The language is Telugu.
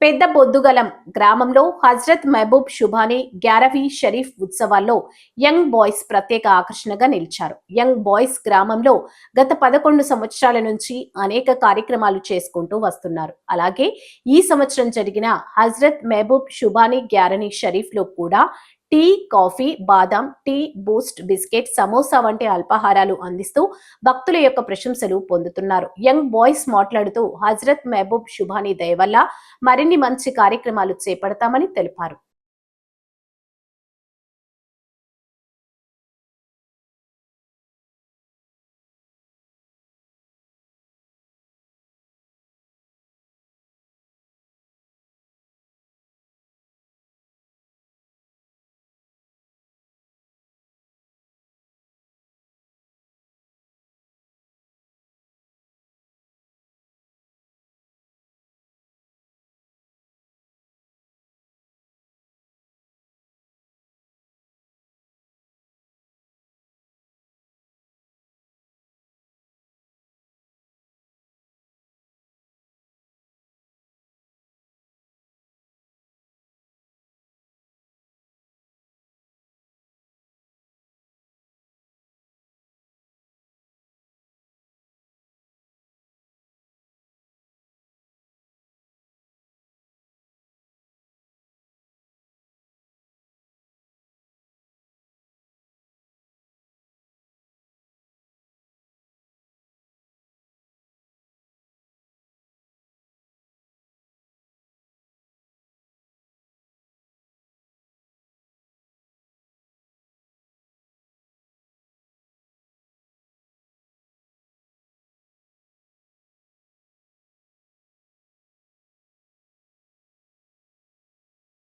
పెద్ద బొద్దుగలం గ్రామంలో హజ్రత్ మహబూబ్ శుభానీ గ్యారవీ షరీఫ్ ఉత్సవాల్లో యంగ్ బాయ్స్ ప్రత్యేక ఆకర్షణగా నిలిచారు. యంగ్ బాయ్స్ గ్రామంలో గత పదకొండు సంవత్సరాల నుంచి అనేక కార్యక్రమాలు చేసుకుంటూ వస్తున్నారు. అలాగే ఈ సంవత్సరం జరిగిన హజ్రత్ మహబూబ్ షుభానీ గ్యారనీ షరీఫ్లో కూడా టీ కాఫీ బాదాం టీ బూస్ట్ బిస్కెట్ సమోసా వంటి అల్పాహారాలు అందిస్తూ భక్తుల యొక్క ప్రశంసలు పొందుతున్నారు. యంగ్ బాయ్స్ మాట్లాడుతూ హజ్రత్ మహబూబ్ శుభాని దయవల్ల మరిన్ని మంచి కార్యక్రమాలు చేపడతామని తెలిపారు.